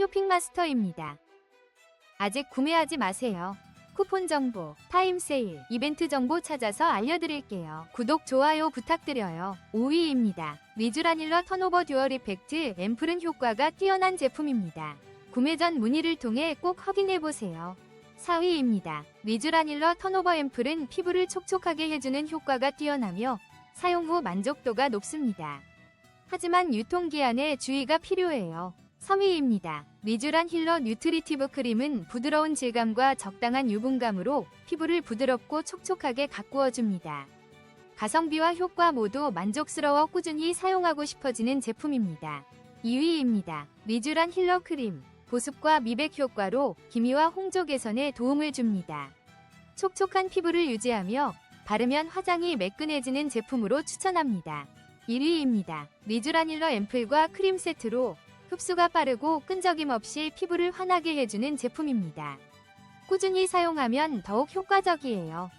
쇼핑마스터입니다. 아직 구매하지 마세요. 쿠폰 정보, 타임 세일, 이벤트 정보 찾아서 알려드릴게요. 구독, 좋아요 부탁드려요. 5위입니다. 리쥬라닐러 턴오버 듀얼 이펙트 앰플은 효과가 뛰어난 제품입니다. 구매 전 문의를 통해 꼭 확인해보세요. 4위입니다. 리쥬라닐러 턴오버 앰플은 피부를 촉촉하게 해주는 효과가 뛰어나며 사용 후 만족도가 높습니다. 하지만 유통기한에 주의가 필요해요. 3위입니다. 리쥬란 힐러 뉴트리티브 크림은 부드러운 질감과 적당한 유분감으로 피부를 부드럽고 촉촉하게 가꾸어줍니다. 가성비와 효과 모두 만족스러워 꾸준히 사용하고 싶어지는 제품입니다. 2위입니다. 리쥬란 힐러 크림. 보습과 미백 효과로 기미와 홍조 개선에 도움을 줍니다. 촉촉한 피부를 유지하며 바르면 화장이 매끈해지는 제품으로 추천합니다. 1위입니다. 리쥬라닐러 앰플과 크림 세트로 흡수가 빠르고 끈적임 없이 피부를 환하게 해주는 제품입니다. 꾸준히 사용하면 더욱 효과적이에요.